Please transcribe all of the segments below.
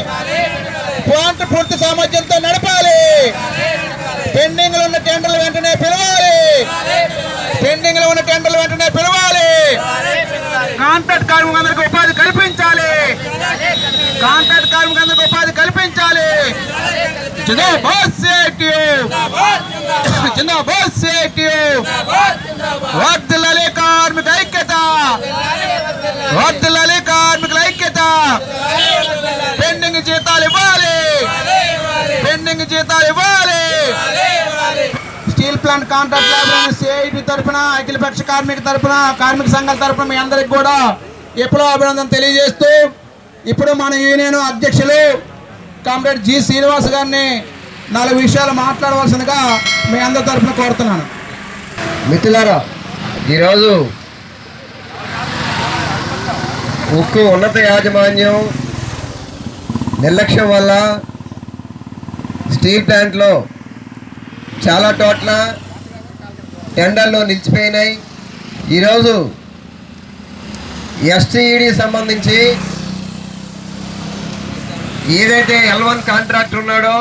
Plant పూర్తి సామర్థ్యంతో నడపాలి. పెండింగ్లో ఉన్న టెండర్లు వెంటనే పిలవాలి. పెండింగ్లో ఉన్న టెండర్లు వెంటనే పిలవాలి. కాంట్రాక్ట్ కార్మికులందరికి ఉపాధి కల్పించాలి. కాంట్రాక్ట్ కార్మికులందరికి ఉపాధి కల్పించాలి. కార్మిక ఐక్యత. వర్దిల్లాలి కార్మికుల ఐక్యత. జీతాలు ఇవ్వాలి. పెండింగ్ జీతాలు ఇవ్వాలి. Steel plant contract labour CIT తరఫున అఖిలపక్ష కార్మిక తరఫున కార్మిక సంఘాల తరఫున మీ అందరికి కూడా ఎప్పుడో అభినందన తెలియజేస్తూ ఇప్పుడు మన యూనియన్ అధ్యక్షులు కామ్రేడ్ జి శ్రీనివాస్ గారిని నాలుగు విషయాలు మాట్లాడవలసిందిగా మీ అందరి తరఫున కోరుతున్నాను. మిత్రులారా ఈరోజు ఉక్కు ఉన్నత యాజమాన్యం నిర్లక్ష్యం వల్ల స్టీల్ ప్లాంట్లో చాలా చోట్ల టెండర్లు నిలిచిపోయినాయి. ఈరోజు ఎస్టీఈడి సంబంధించి ఏదైతే ఎల్ వన్ కాంట్రాక్ట్ ఉన్నాడో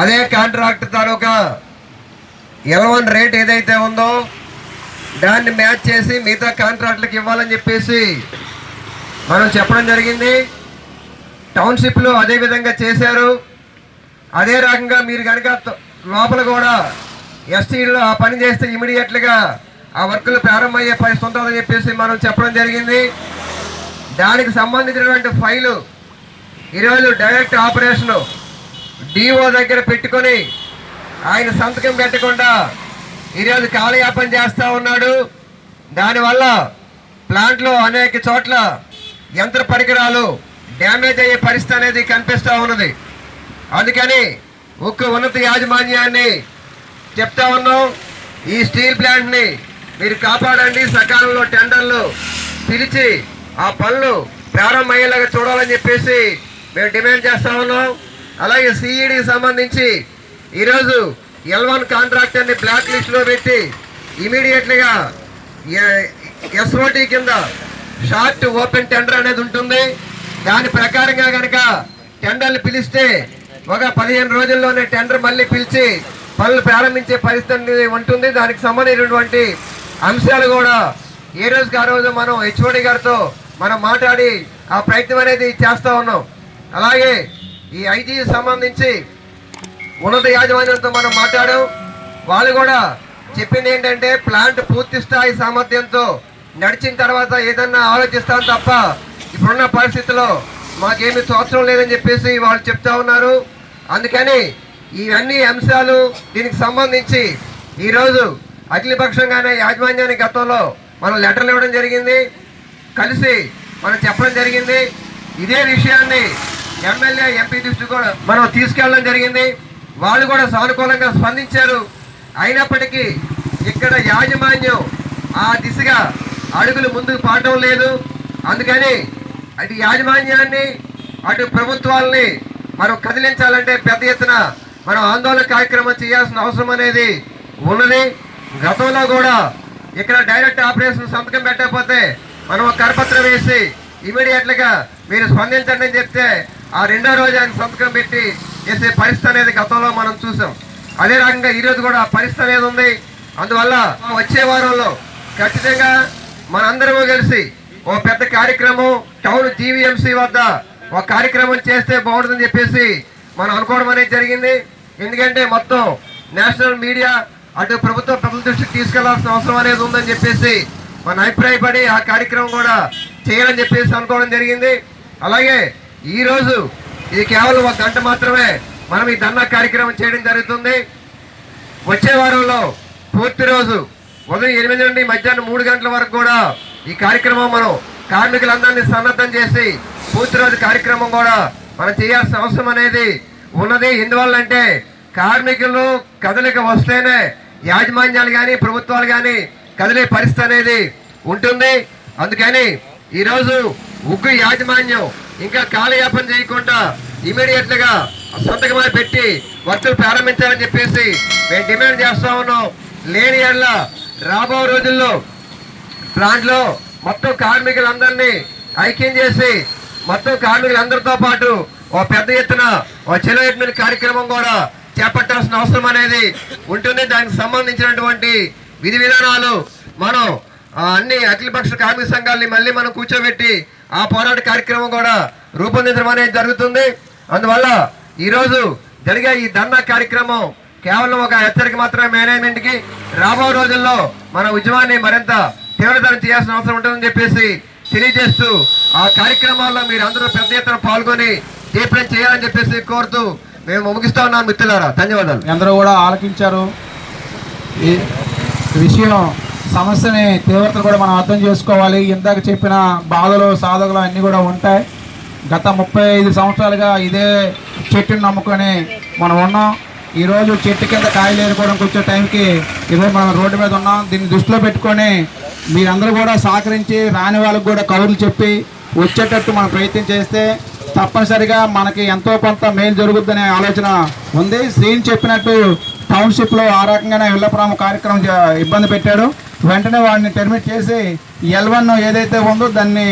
అదే కాంట్రాక్ట్ తాలూకా ఎల్ వన్ రేట్ ఏదైతే ఉందో దాన్ని మ్యాచ్ చేసి మిగతా కాంట్రాక్ట్లకు ఇవ్వాలని చెప్పేసి మనం చెప్పడం జరిగింది. టౌన్షిప్లో అదే విధంగా చేశారు. అదే రకంగా మీరు కనుక లోపల కూడా ఎస్టీలో ఆ పని చేస్తే ఇమీడియట్లుగా ఆ వర్కులు ప్రారంభమయ్యే పరిస్థితి ఉంటుందని చెప్పేసి మనం చెప్పడం జరిగింది. దానికి సంబంధించినటువంటి ఫైలు ఈరోజు డైరెక్ట్ ఆపరేషను డిఓ దగ్గర పెట్టుకొని ఆయన సంతకం పెట్టకుండా ఈరోజు కాలయాపన చేస్తూ ఉన్నాడు. దానివల్ల ప్లాంట్లో అనేక చోట్ల యంత్ర పరికరాలు డ్యామేజ్ అయ్యే పరిస్థితి అనేది కనిపిస్తూ ఉన్నది. అందుకని ఉక్కు ఉన్నత యాజమాన్యాన్ని చెప్తా ఉన్నాం. ఈ స్టీల్ ప్లాంట్ని మీరు కాపాడండి. సకాలంలో టెండర్లు పిలిచి ఆ పనులు ప్రారంభమయ్యేలాగా చూడాలని చెప్పేసి మేము డిమాండ్ చేస్తా ఉన్నాం. అలాగే సిఈడికి సంబంధించి ఈరోజు ఎల్ వన్ కాంట్రాక్టర్ని బ్లాక్ లిస్ట్లో పెట్టి ఇమీడియట్లీగా ఎస్ఓటీ కింద షార్ట్ ఓపెన్ టెండర్ అనేది ఉంటుంది. దాని ప్రకారంగా కనుక టెండర్లు పిలిస్తే ఒక పదిహేను రోజుల్లోనే టెండర్ మళ్ళీ పిలిచి పనులు ప్రారంభించే పరిస్థితి ఉంటుంది. దానికి సంబంధించినటువంటి అంశాలు కూడా ఏ రోజుకి ఆ రోజు మనం హెచ్ఓడి గారితో మనం మాట్లాడి ఆ ప్రయత్నం అనేది చేస్తూ ఉన్నాం. అలాగే ఈ ఐజీ సంబంధించి ఉన్నత యాజమాన్యంతో మనం మాట్లాడాం. వాళ్ళు కూడా చెప్పింది ఏంటంటే ప్లాంట్ పూర్తి స్థాయి సామర్థ్యంతో నడిచిన తర్వాత ఏదన్నా ఆలోచిస్తాను తప్ప ఇప్పుడున్న పరిస్థితిలో మాకేమి అవసరం లేదని చెప్పేసి వాళ్ళు చెప్తా ఉన్నారు. అందుకని ఇవన్నీ అంశాలు దీనికి సంబంధించి ఈరోజు అఖిలపక్షంగానే యాజమాన్యానికి గతంలో మనం లెటర్లు ఇవ్వడం జరిగింది. కలిసి మనం చెప్పడం జరిగింది. ఇదే విషయాన్ని ఎమ్మెల్యే ఎంపీ దృష్టి కూడా మనం తీసుకెళ్ళడం జరిగింది. వాళ్ళు కూడా సానుకూలంగా స్పందించారు. అయినప్పటికీ ఇక్కడ యాజమాన్యం ఆ దిశగా అడుగులు ముందుకు పాడటం లేదు. అందుకని అటు యాజమాన్యాన్ని అటు ప్రభుత్వాలని మనం కదిలించాలంటే పెద్ద ఎత్తున మనం ఆందోళన కార్యక్రమం చేయాల్సిన అవసరం అనేది ఉన్నది. గతంలో కూడా ఇక్కడ డైరెక్ట్ ఆపరేషన్ సంతకం పెట్టకపోతే మనం కరపత్రం వేసి ఇమీడియట్లుగా మీరు స్పందించండి అని చెప్తే ఆ రెండో రోజు ఆయన సంతకం పెట్టి చేసే పరిస్థితి అనేది గతంలో మనం చూసాం. అదే రకంగా ఈరోజు కూడా పరిస్థితి అనేది ఉంది. అందువల్ల వచ్చే వారంలో ఖచ్చితంగా మనందరము కలిసి ఓ పెద్ద కార్యక్రమం టౌన్ జీవీఎంసీ వద్ద ఒక కార్యక్రమం చేస్తే బాగుంటుందని చెప్పేసి మనం అనుకోవడం అనేది జరిగింది. ఎందుకంటే మొత్తం నేషనల్ మీడియా అటు ప్రభుత్వ ప్రభుత్వ దృష్టికి తీసుకెళ్ళాల్సిన అవసరం అనేది ఉందని చెప్పేసి మన అభిప్రాయపడి ఆ కార్యక్రమం కూడా చేయాలని చెప్పేసి అనుకోవడం జరిగింది. అలాగే ఈ ఇది కేవలం ఒక గంట మాత్రమే మనం ఈ ధర్నా కార్యక్రమం చేయడం జరుగుతుంది. వచ్చే వారంలో పూర్తి రోజు ఉదయం ఎనిమిది నుండి మధ్యాహ్నం మూడు గంటల వరకు కూడా ఈ కార్యక్రమం మనం కార్మికులందరినీ సన్నద్ధం చేసి పూర్తి రోజు కార్యక్రమం కూడా మనం చేయాల్సిన అవసరం అనేది ఉన్నది. ఎందువల్లంటే కార్మికులు కదలిక వస్తేనే యాజమాన్యాలు కానీ ప్రభుత్వాలు కానీ కదిలే పరిస్థితి అనేది ఉంటుంది. అందుకని ఈరోజు ఉగ్గు యాజమాన్యం ఇంకా కాలయాపన చేయకుండా ఇమీడియట్గా పెట్టి వర్కులు ప్రారంభించాలని చెప్పేసి మేము డిమాండ్ చేస్తా ఉన్నాం. లేని ఎడల రాబో రోజుల్లో ప్లాంట్లో మొత్తం కార్మికులందరినీ ఐక్యం చేసి మొత్తం కార్మికులందరితో పాటు ఓ పెద్ద ఎత్తున ఓ ఎత్తున కార్యక్రమం కూడా చేపట్టాల్సిన అవసరం అనేది ఉంటుంది. దానికి సంబంధించినటువంటి విధి విధానాలు మనం అన్ని అఖిలపక్ష కార్మిక సంఘాలని మళ్ళీ మనం కూర్చోబెట్టి ఆ పోరాట కార్యక్రమం కూడా రూపొందించడం అనేది జరుగుతుంది. అందువల్ల ఈరోజు జరిగే ఈ ధర్నా కార్యక్రమం కేవలం ఒక హెచ్చరిక మాత్రమే మేనేజ్మెంట్కి. రాబో రోజుల్లో మన ఉద్యమాన్ని మరింత తీవ్రతరం చేయాల్సిన అవసరం ఉంటుందని చెప్పేసి తెలియజేస్తూ ఆ కార్యక్రమాల్లో మీరు అందరూ పెద్ద ఎత్తున పాల్గొని తీర్పులను చేయాలని చెప్పేసి కోరుతూ మేము ముగిస్తా ఉన్నాం మిత్రులారా. ధన్యవాదాలు. అందరూ కూడా ఆలకించారు. ఈ విషయం సమస్యని తీవ్రత కూడా మనం అర్థం చేసుకోవాలి. ఇందాక చెప్పిన బాధలు సాధకులు అన్నీ కూడా ఉంటాయి. గత ముప్పై ఐదు సంవత్సరాలుగా ఇదే చెట్టుని నమ్ముకొని మనం ఉన్నాం. ఈరోజు చెట్టు కింద కాయలు ఏరుకోవడానికి వచ్చే టైంకి ఈరోజు మనం రోడ్డు మీద ఉన్నాం. దీన్ని దృష్టిలో పెట్టుకొని మీరందరూ కూడా సహకరించి రాని వాళ్ళకి కూడా కబుర్లు చెప్పి వచ్చేటట్టు మనం ప్రయత్నం చేస్తే తప్పనిసరిగా మనకి ఎంతో కొంత మేలు జరుగుద్దనే ఆలోచన ఉంది. శ్రీని చెప్పినట్టు టౌన్షిప్లో ఆ రకంగానే ఇళ్ళపురం కార్యక్రమం ఇబ్బంది పెట్టాడు. వెంటనే వాడిని టెర్మిట్ చేసి ఎల్ వన్ ఏదైతే ఉందో దాన్ని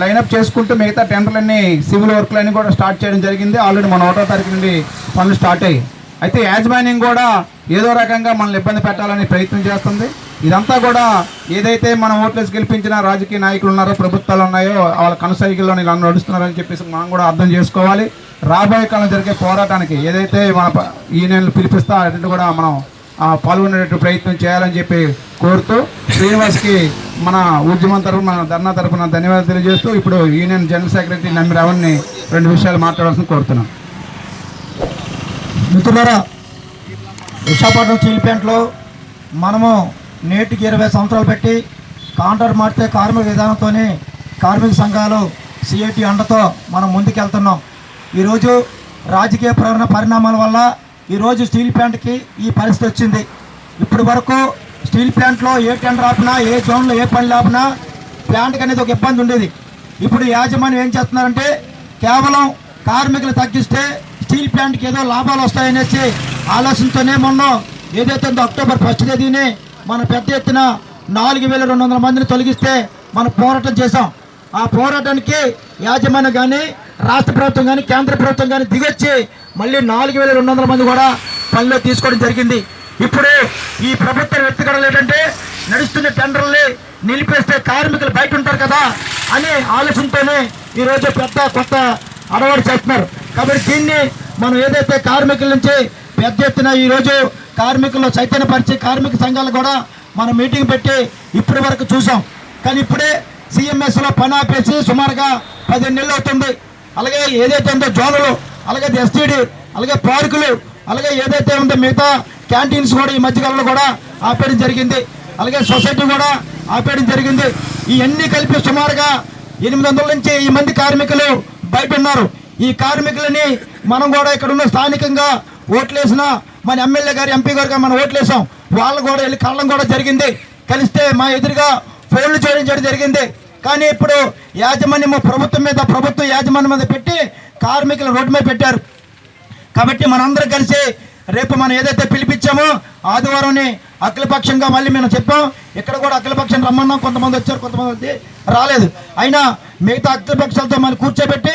లైనప్ చేసుకుంటూ మిగతా టెండర్లన్నీ సివిల్ వర్క్లన్నీ కూడా స్టార్ట్ చేయడం జరిగింది. ఆల్రెడీ మన ఒకటో తారీఖు నుండి పనులు స్టార్ట్ అయ్యాయి. అయితే యాజమాన్యం కూడా ఏదో రకంగా మనల్ని ఇబ్బంది పెట్టాలని ప్రయత్నం చేస్తుంది. ఇదంతా కూడా ఏదైతే మనం ఓట్లేసి గెలిపించిన రాజకీయ నాయకులు ఉన్నారో ప్రభుత్వాలు ఉన్నాయో వాళ్ళ కనసైకిల్లో ఇలా నడుస్తున్నారని చెప్పేసి మనం కూడా అర్థం చేసుకోవాలి. రాబోయే కాలం జరిగే పోరాటానికి ఏదైతే మన యూనియన్లు ఈ పిలిపిస్తా అటు కూడా మనం పాల్గొనేటట్టు ప్రయత్నం చేయాలని చెప్పి కోరుతూ శ్రీనివాస్కి మన ఉద్యమం తరఫున మన ధర్నా తరఫున ధన్యవాదాలు తెలియజేస్తూ ఇప్పుడు యూనియన్ జనరల్ సెక్రటరీ నమ్మి రావణ్ని రెండు విషయాలు మాట్లాడాల్సిన కోరుతున్నాం. మిత్రులరా విశాఖపట్నం స్టీల్ ప్లాంట్లో మనము నేటికి ఇరవై సంవత్సరాలు పెట్టి కాంట్రాక్ట్ మారితే కార్మిక విధానంతోనే కార్మిక సంఘాలు సిఐటి అండతో మనం ముందుకెళ్తున్నాం. ఈరోజు రాజకీయ ప్రేరణ పరిణామాల వల్ల ఈరోజు స్టీల్ ప్లాంట్కి ఈ పరిస్థితి వచ్చింది. ఇప్పటి వరకు స్టీల్ ప్లాంట్లో ఏ టెండర్ ఆపినా ఏ జోన్లో ఏ పని లేపినా ప్లాంట్కి అనేది ఒక ఇబ్బంది ఉండేది. ఇప్పుడు యాజమాన్యం ఏం చేస్తున్నారంటే కేవలం కార్మికులు తగ్గిస్తే స్టీల్ ప్లాంట్కి ఏదో లాభాలు వస్తాయనేసి ఆలోచనతోనే మొన్న ఏదైతే ఉందో అక్టోబర్ ఫస్ట్ తేదీని మన పెద్ద ఎత్తున నాలుగు వేల రెండు వందల మందిని తొలగిస్తే మనం పోరాటం చేశాం. ఆ పోరాటానికి యాజమాన్యం కానీ రాష్ట్ర ప్రభుత్వం కానీ కేంద్ర ప్రభుత్వం కానీ దిగొచ్చి మళ్ళీ నాలుగు వేల రెండు వందల మంది కూడా పనిలో తీసుకోవడం జరిగింది. ఇప్పుడు ఈ ప్రభుత్వం ఎత్తుగడలు ఏంటంటే నడుస్తున్న టెండర్ని నిలిపేస్తే కార్మికులు బయట ఉంటారు కదా అనే ఆలోచనతోనే ఈరోజు పెద్ద కొత్త అడవాడు చేస్తున్నారు. కాబట్టి దీన్ని మనం ఏదైతే కార్మికుల నుంచి పెద్ద ఎత్తున ఈరోజు కార్మికుల్లో చైతన్యపరిచి కార్మిక సంఘాలు కూడా మనం మీటింగ్ పెట్టి ఇప్పటి వరకు చూసాం. కానీ ఇప్పుడే సిఎంఎస్లో పని ఆపేసి సుమారుగా పదిహేను నెలలు అవుతుంది. అలాగే ఏదైతే ఉందో జోనులు అలాగే ఎస్టీడీ అలాగే పార్కులు అలాగే ఏదైతే ఉందో మిగతా క్యాంటీన్స్ కూడా ఈ మధ్యకాలంలో కూడా ఆపేయడం జరిగింది. అలాగే సొసైటీ కూడా ఆపేయడం జరిగింది. ఇవన్నీ కలిపి సుమారుగా ఎనిమిది వందల నుంచి ఈ మంది కార్మికులు బయట ఉన్నారు. ఈ కార్మికులని మనం కూడా ఇక్కడ ఉన్న స్థానికంగా ఓట్లేసిన మన ఎమ్మెల్యే గారు ఎంపీ గారు మనం ఓట్లేసాం. వాళ్ళు కూడా వెళ్ళి కళ్ళం కూడా జరిగింది. కలిస్తే మా ఎదురుగా ఫోన్లు చేయించడం జరిగింది. కానీ ఇప్పుడు యాజమాన్యము ప్రభుత్వం మీద ప్రభుత్వ యాజమాన్యం మీద పెట్టి కార్మికులు రోడ్డు మీద పెట్టారు. కాబట్టి మనందరం కలిసి రేపు మనం ఏదైతే పిలిపించామో ఆదివారంని అఖిలపక్షంగా మళ్ళీ మేము చెప్పాం. ఇక్కడ కూడా అఖిలపక్షం రమ్మన్నాం. కొంతమంది వచ్చారు కొంతమంది రాలేదు. అయినా మిగతా అఖిలపక్షాలతో మనం కూర్చోబెట్టి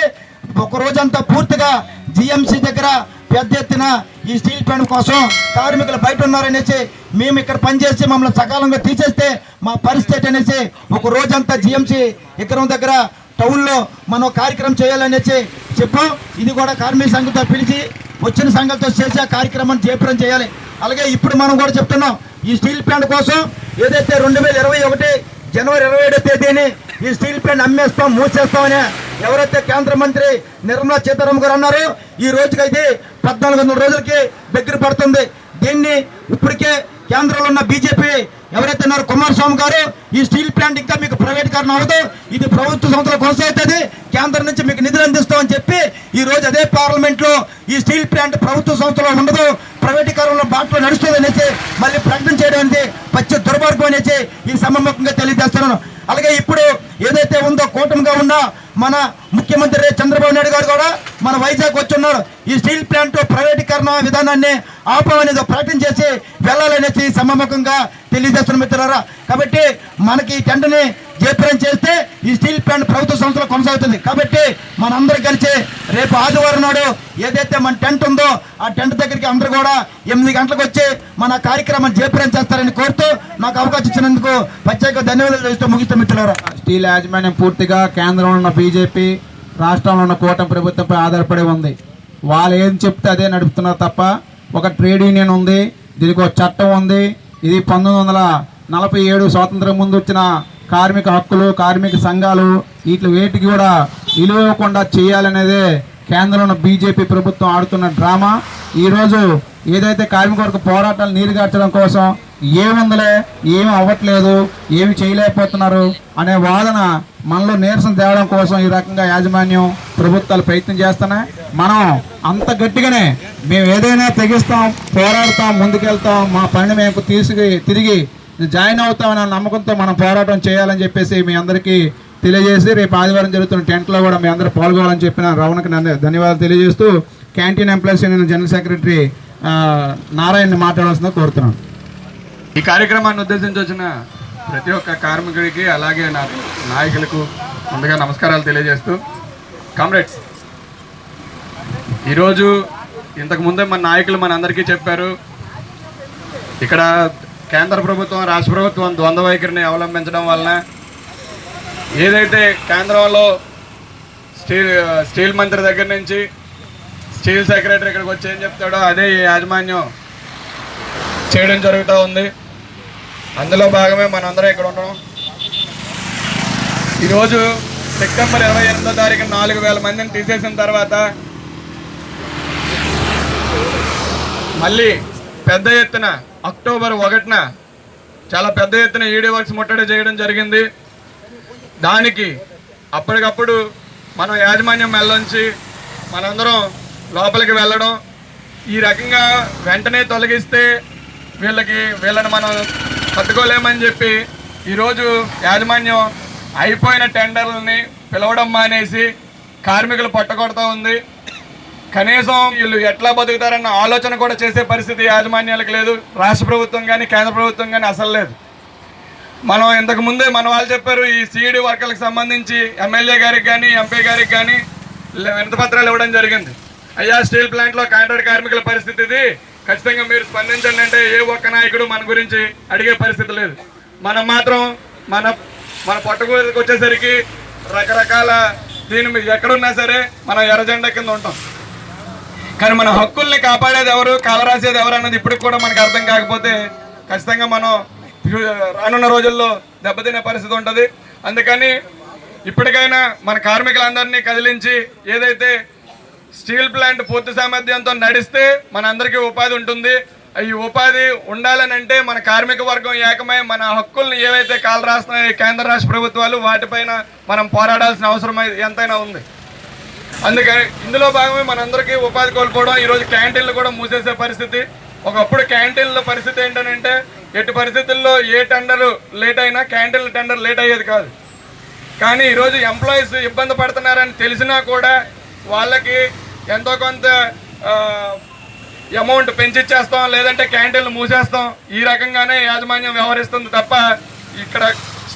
ఒక రోజంతా పూర్తిగా జిఎంసీ దగ్గర పెద్ద ఎత్తున ఈ స్టీల్ ప్లాంట్ కోసం కార్మికులు బయట ఉన్నారనేసి మేము ఇక్కడ పనిచేసి మమ్మల్ని సకాలంగా తీసేస్తే మా పరిస్థితి అనేసి ఒక రోజంతా జిఎంసీ విక్రమ్ దగ్గర టౌన్లో మనం కార్యక్రమం చేయాలనేసి చెప్పాం. ఇది కూడా కార్మిక సంఘంతో పిలిచి వచ్చిన సంఘాలతో చేసి ఆ కార్యక్రమాన్ని చేపడం చేయాలి. అలాగే ఇప్పుడు మనం కూడా చెప్తున్నాం ఈ స్టీల్ ప్లాంట్ కోసం ఏదైతే రెండు వేల ఇరవై ఒకటి జనవరి ఇరవై తేదీని ఈ స్టీల్ ప్లాంట్ అమ్మేస్తాం మూసేస్తామనే ఎవరైతే కేంద్ర మంత్రి నిర్మలా సీతారామన్ గారు అన్నారో ఈ రోజుకైతే పద్నాలుగు వందల రోజులకి దగ్గర పడుతుంది. దీన్ని ఇప్పటికే కేంద్రంలో ఉన్న బీజేపీ ఎవరైతే ఉన్నారు కుమారస్వామి గారు ఈ స్టీల్ ప్లాంట్ ఇంకా మీకు ప్రైవేటీకరణ అవ్వదు. ఇది ప్రభుత్వ సంస్థలు కొనసాగుతుంది. కేంద్రం నుంచి మీకు నిధులు అందిస్తామని చెప్పి ఈ రోజు అదే పార్లమెంట్లో ఈ స్టీల్ ప్లాంట్ ప్రభుత్వ సంస్థలో ఉండదు. ప్రైవేటీకరణలో బాటలో నడుస్తుంది అనేసి మళ్ళీ ప్రకటన చేయడం అనేది పచ్చి దుర్మార్గం అనేసి ఈ సమముఖంగా తెలియజేస్తున్నాను. అలాగే ఇప్పుడు ఏదైతే ఉందో కూటమిగా ఉన్న మన ముఖ్యమంత్రి చంద్రబాబు నాయుడు గారు కూడా మన వైజాగ్ వచ్చి ఉన్నారు ఈ స్టీల్ ప్లాంట్ ప్రైవేటీకరణ విధానాన్ని ఆపమనేది ప్రకటన చేసి వెళ్ళాలనేసి సమ్మముఖంగా తెలియజేస్తున్న మిత్రులారా. కాబట్టి మనకి ఈ టెండర్ని చేస్తే ఈ స్టీల్ ప్లాంట్ ప్రభుత్వ సంస్థలో కొనసాగుతుంది. కాబట్టి మనందరూ కలిసి రేపు ఆదివారం నాడు ఏదైతే మన టెంట్ ఉందో ఆ టెంట్ దగ్గరికి అందరూ కూడా ఎనిమిది గంటలకు వచ్చి మన కార్యక్రమం జయప్రం చేస్తారని కోరుతూ నాకు అవకాశం ఇచ్చినందుకు ప్రత్యేక ధన్యవాదాలు చేస్తూ ముగిస్తూ మిత్రులారా. స్టీల్ యాజమాన్యం పూర్తిగా కేంద్రంలో ఉన్న బీజేపీ రాష్ట్రంలో ఉన్న కూటమి ప్రభుత్వంపై ఆధారపడి ఉంది. వాళ్ళు ఏం చెప్తే అదే నడుపుతున్నారు తప్ప ఒక ట్రేడ్ యూనియన్ ఉంది దీనికి ఒక చట్టం ఉంది. ఇది పంతొమ్మిది వందల నలభై ఏడు స్వాతంత్రం ముందు వచ్చిన కార్మిక హక్కులు కార్మిక సంఘాలు వీటి వేటికి కూడా విలువకుండా చేయాలనేదే కేంద్రంలో బీజేపీ ప్రభుత్వం ఆడుతున్న డ్రామా. ఈరోజు ఏదైతే కార్మిక వర్గ పోరాటాలు నీరుగార్చడం కోసం ఏముందలే ఏమి అవ్వట్లేదు ఏమి చేయలేకపోతున్నారు అనే వాదన మనలో నీరసం తేవడం కోసం ఈ రకంగా యాజమాన్యం ప్రభుత్వాలు ప్రయత్నం చేస్తున్నాయి. మనం అంత గట్టిగానే మేము ఏదైనా తెగిస్తాం పోరాడతాం ముందుకెళ్తాం మా పనిని మేము తీసుకు తిరిగి జాయిన్ అవుతామన్న నమ్మకంతో మనం పోరాటం చేయాలని చెప్పేసి మీ అందరికీ తెలియజేసి రేపు ఆదివారం జరుగుతున్న టెంట్లో కూడా మీ అందరూ పాల్గొవాలని చెప్పిన రవణకి నన్ను ధన్యవాదాలు తెలియజేస్తూ canteen employees union general secretary ఆ, మాట్లాడాల్సిందిగా కోరుతున్నాను. ఈ కార్యక్రమాన్ని ఉద్దేశించి వచ్చిన ప్రతి ఒక్క కార్మికుడికి అలాగే నా నాయకులకు ముందుగా నమస్కారాలు తెలియజేస్తూ కామ్రేడ్స్ ఈరోజు ఇంతకుముందే మన నాయకులు మన అందరికీ చెప్పారు. ఇక్కడ కేంద్ర ప్రభుత్వం రాష్ట్ర ప్రభుత్వం ద్వంద్వ వైఖరిని అవలంబించడం వలన ఏదైతే కేంద్రంలో స్టీల్ స్టీల్ మంత్రి దగ్గర నుంచి స్టీల్ సెక్రటరీ ఇక్కడికి వచ్చి ఏం చెప్తాడో అదే ఈ యాజమాన్యం చేయడం జరుగుతూ ఉంది. అందులో భాగమే మనందరం ఇక్కడ ఉండడం ఈరోజు సెప్టెంబర్ ఇరవై ఎనిమిదో తారీఖు నాలుగు వేల మందిని తీసేసిన తర్వాత మళ్ళీ పెద్ద ఎత్తున అక్టోబర్ ఒకటిన చాలా పెద్ద ఎత్తున ఈడీ వర్క్స్ ముట్టడి చేయడం జరిగింది. దానికి అప్పటికప్పుడు మనం యాజమాన్యం మెల్లోంచి మనందరం లోపలికి వెళ్ళడం. ఈ రకంగా వెంటనే తొలగిస్తే వీళ్ళకి వీళ్ళని మనం తట్టుకోలేమని చెప్పి ఈరోజు యాజమాన్యం అయిపోయిన టెండర్లని పిలవడం మానేసి కార్మికులు పట్టకొడతా ఉంది. కనీసం వీళ్ళు ఎట్లా బతుకుతారన్న ఆలోచన కూడా చేసే పరిస్థితి యాజమాన్యాలకు లేదు. రాష్ట్ర ప్రభుత్వం కానీ కేంద్ర ప్రభుత్వం కానీ అసలు లేదు. మనం ఇంతకు ముందే మన వాళ్ళు చెప్పారు ఈ సిఈడి వర్కర్లకు సంబంధించి ఎమ్మెల్యే గారికి కానీ ఎంపీ గారికి కానీ వినతపత్రాలు ఇవ్వడం జరిగింది. అయ్యా స్టీల్ ప్లాంట్లో కాంట్రాక్ట్ కార్మికుల పరిస్థితి ఇది. ఖచ్చితంగా మీరు స్పందించండి అంటే ఏ ఒక్క నాయకుడు మన గురించి అడిగే పరిస్థితి లేదు. మనం మాత్రం మన మన పట్టుకు వచ్చేసరికి రకరకాల దీని మీద ఎక్కడున్నా సరే మనం ఎర్రజెండా కింద ఉంటాం. కానీ మన హక్కుల్ని కాపాడేది ఎవరు కాలరాసేది ఎవరు అన్నది ఇప్పటికి కూడా మనకు అర్థం కాకపోతే ఖచ్చితంగా మనం రానున్న రోజుల్లో దెబ్బతినే పరిస్థితి ఉంటుంది. అందుకని ఇప్పటికైనా మన కార్మికులందరినీ కదిలించి ఏదైతే స్టీల్ ప్లాంట్ పూర్తి సామర్థ్యంతో నడిస్తే మన అందరికీ ఉపాధి ఉంటుంది. ఈ ఉపాధి ఉండాలని అంటే మన కార్మిక వర్గం ఏకమై మన హక్కుల్ని ఏవైతే కాలు రాస్తున్నాయి కేంద్ర రాష్ట్ర ప్రభుత్వాలు వాటిపైన మనం పోరాడాల్సిన అవసరం ఎంతైనా ఉంది. అందుకని ఇందులో భాగమే మనందరికీ ఉపాధి కోల్పోవడం. ఈరోజు క్యాంటీన్లు కూడా మూసేసే పరిస్థితి. ఒకప్పుడు క్యాంటీన్ల పరిస్థితి ఏంటనంటే ఎట్టి పరిస్థితుల్లో ఏ టెండర్ లేట్ అయినా క్యాంటీన్ల టెండర్ లేట్ అయ్యేది కాదు. కానీ ఈరోజు ఎంప్లాయీస్ ఇబ్బంది పడుతున్నారని తెలిసినా కూడా వాళ్ళకి ఎంతో కొంత అమౌంట్ పెంచిచ్చేస్తాం లేదంటే క్యాంటీన్లు మూసేస్తాం. ఈ రకంగానే యాజమాన్యం వ్యవహరిస్తుంది తప్ప ఇక్కడ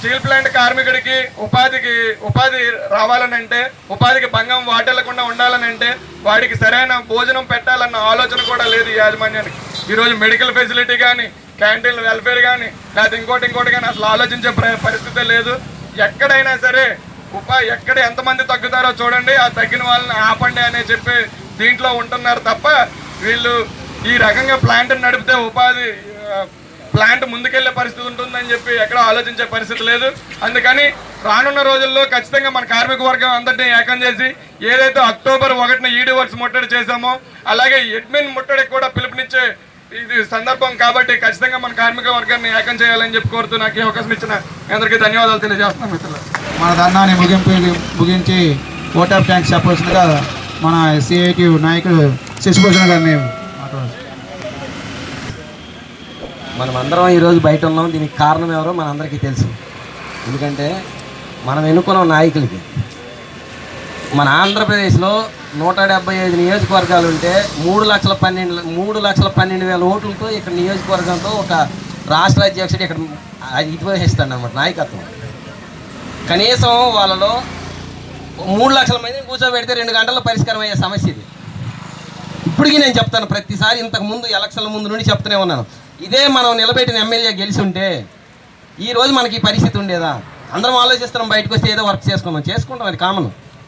స్టీల్ ప్లాంట్ కార్మికుడికి ఉపాధికి ఉపాధి రావాలనంటే ఉపాధికి భంగం వాటిల్లకుండా ఉండాలనంటే వాడికి సరైన భోజనం పెట్టాలన్న ఆలోచన కూడా లేదు ఈ యాజమాన్యానికి. ఈరోజు మెడికల్ ఫెసిలిటీ కానీ క్యాంటీన్ వెల్ఫేర్ కానీ లేకపోతే ఇంకోటి ఇంకోటి కానీ అసలు ఆలోచించే పరిస్థితే లేదు. ఎక్కడైనా సరే ఉపా ఎక్కడ ఎంతమంది తగ్గుతారో చూడండి ఆ తగ్గిన వాళ్ళని ఆపండి అనే చెప్పి దీంట్లో ఉంటున్నారు తప్ప వీళ్ళు ఈ రకంగా ప్లాంట్ నడిపితే ఉపాధి ప్లాంట్ ముందుకెళ్ళే పరిస్థితి ఉంటుందని చెప్పి ఎక్కడ ఆలోచించే పరిస్థితి లేదు. అందుకని రానున్న రోజుల్లో ఖచ్చితంగా మన కార్మిక వర్గం అందరినీ ఏకం చేసి ఏదైతే అక్టోబర్ ఒకటిన ఈడీ వర్క్స్ ముట్టడి చేశామో అలాగే ఎడ్మిన్ ముట్టడికి కూడా పిలుపునిచ్చే ఇది సందర్భం కాబట్టి ఖచ్చితంగా మన కార్మిక వర్గాన్ని ఏకం చేయాలని చెప్పి కోరుతూ నాకు ఈ అవకాశం ఇచ్చిన అందరికీ ధన్యవాదాలు తెలియజేస్తున్నాం మిత్రులు మన ధర్నాన్ని ముగింపు ముగించి ఓట్ ఆఫ్ థ్యాంక్స్ చెప్పవలసిందిగా మన సిఐటి నాయకుడు శశిభూషణ్ గారిని మనం అందరం ఈరోజు బయట ఉన్నాం. దీనికి కారణం ఎవరో మనందరికీ తెలుసు. ఎందుకంటే మనం ఎన్నుకున్న నాయకులకి. మన ఆంధ్రప్రదేశ్లో నూట డెబ్బై ఐదు నియోజకవర్గాలు ఉంటే మూడు లక్షల పన్నెండు మూడు లక్షల పన్నెండు వేల ఓట్లతో ఇక్కడ నియోజకవర్గంతో ఒక రాష్ట్ర అధ్యక్షుడు ఇక్కడ ఇది వహిస్తాడు అనమాట నాయకత్వం. కనీసం వాళ్ళలో మూడు లక్షల మందిని కూర్చోబెడితే రెండు గంటల్లో పరిష్కారం అయ్యే సమస్య ఇది. ఇప్పటికీ నేను చెప్తాను ప్రతిసారి ఇంతకు ముందు ఎలక్షన్ల ముందు నుండి చెప్తూనే ఉన్నాను. ఇదే మనం నిలబెట్టిన ఎమ్మెల్యే గెలిచి ఉంటే ఈ రోజు మనకి ఈ పరిస్థితి ఉండేదా? అందరం ఆలోచిస్తున్నాం బయటకు వస్తే ఏదో వర్క్ చేసుకుందాం. చేసుకుంటాం అది కామన్.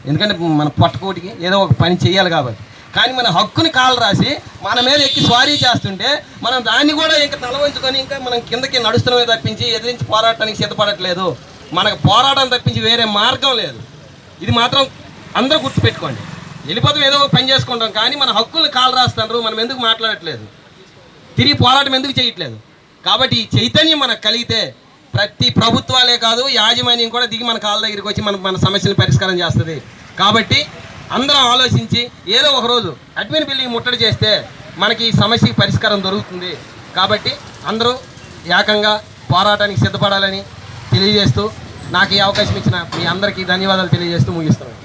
ఎందుకంటే మన పట్టుకోటికి ఏదో ఒక పని చేయాలి కాబట్టి. కానీ మన హక్కుని కాలు రాసి మన మీద ఎక్కి స్వారీ చేస్తుంటే మనం దాన్ని కూడా ఇంకా తలవంచుకొని ఇంకా మనం కిందకి నడుస్తున్నామే తప్పించి ఎదిరించి పోరాటానికి సిద్ధపడట్లేదు. మనకు పోరాటం తప్పించి వేరే మార్గం లేదు. ఇది మాత్రం అందరూ గుర్తుపెట్టుకోండి. వెళ్ళిపోతాం ఏదో ఒక పని చేసుకుంటాం కానీ మన హక్కుల్ని కాలు రాస్తున్నారు మనం ఎందుకు మాట్లాడట్లేదు? తిరిగి పోరాటం ఎందుకు చేయట్లేదు? కాబట్టి ఈ చైతన్యం మనకు కలిగితే ప్రతి ప్రభుత్వాలే కాదు యాజమాన్యం కూడా దిగి మన కాళ్ళ దగ్గరికి వచ్చి మన మన సమస్యలు పరిష్కారం చేస్తుంది. కాబట్టి అందరం ఆలోచించి ఏదో ఒక రోజు అడ్మిన్ బిల్డింగ్ ముట్టడి చేస్తే మనకి ఈ సమస్యకి పరిష్కారం దొరుకుతుంది. కాబట్టి అందరూ ఏకంగా పోరాటానికి సిద్ధపడాలని తెలియజేస్తూ నాకు ఈ అవకాశం ఇచ్చిన మీ అందరికీ ధన్యవాదాలు తెలియజేస్తూ ముగిస్తున్నాను.